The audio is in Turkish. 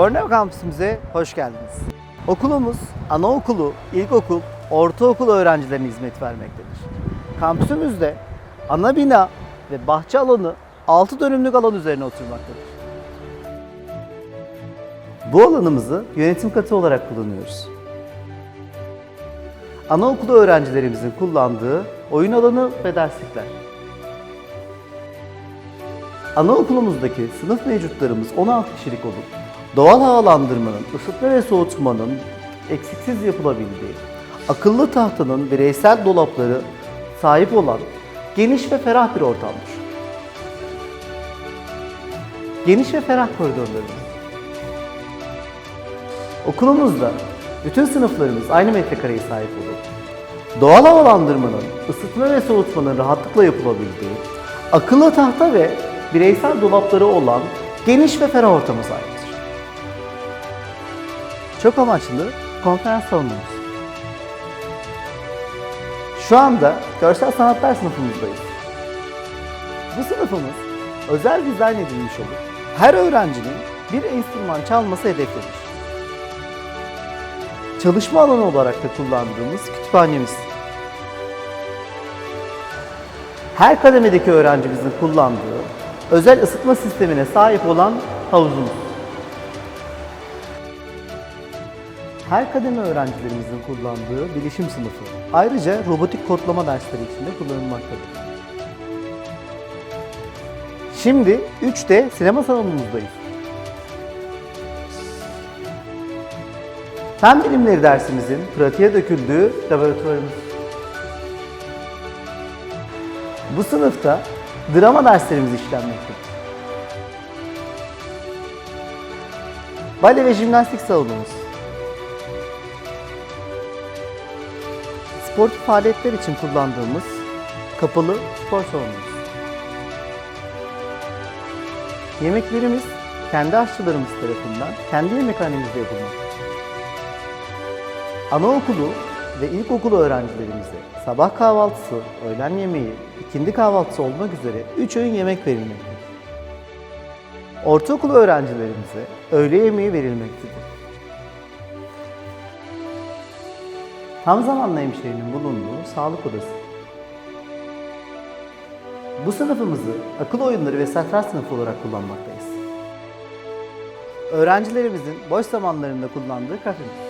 Borneo kampüsümüze hoş geldiniz. Okulumuz anaokulu, ilkokul, ortaokul öğrencilerine hizmet vermektedir. Kampüsümüzde ana bina ve bahçe alanı 6 dönümlük alan üzerine oturmaktadır. Bu alanımızı yönetim katı olarak kullanıyoruz. Anaokulu öğrencilerimizin kullandığı oyun alanı ve derslikler. Anaokulumuzdaki sınıf mevcutlarımız 16 kişilik olup doğal havalandırmanın, ısıtma ve soğutmanın eksiksiz yapılabildiği, akıllı tahtanın bireysel dolapları sahip olan geniş ve ferah bir ortamdır. Geniş ve ferah koridorlarımız. Okulumuzda bütün sınıflarımız aynı metrekareye sahip olup doğal havalandırmanın, ısıtma ve soğutmanın rahatlıkla yapılabildiği, akıllı tahta ve bireysel dolapları olan geniş ve ferah ortama sahiptir. Çok amaçlı konferans salonumuz. Şu anda görsel sanatlar sınıfımızdayız. Bu sınıfımız özel dizayn edilmiş olup her öğrencinin bir enstrüman çalması hedeflenir. Çalışma alanı olarak da kullandığımız kütüphanemiz. Her kademedeki öğrencimizin kullandığı özel ısıtma sistemine sahip olan havuzumuz. Her kademe öğrencilerimizin kullandığı bilişim sınıfı. Ayrıca robotik kodlama dersleri içinde kullanılmaktadır. Şimdi 3D sinema salonumuzdayız. Fen bilimleri dersimizin pratiğe döküldüğü laboratuvarımız. Bu sınıfta drama derslerimiz işlenmektedir. Bale ve jimnastik salonumuz. Sportif faaliyetler için kullandığımız kapalı spor salonumuz. Yemeklerimiz kendi aşçılarımız tarafından kendi yemekhanemizde yapılmaktadır. Anaokulu ve ilkokulu öğrencilerimize sabah kahvaltısı, öğlen yemeği, ikindi kahvaltısı olmak üzere 3 öğün yemek verilmektedir. Ortaokulu öğrencilerimize öğle yemeği verilmektedir. Tam zamanlı hemşirenin bulunduğu sağlık odası. Bu sınıfımızı akıl oyunları ve satranç sınıfı olarak kullanmaktayız. Öğrencilerimizin boş zamanlarında kullandığı kafemiz.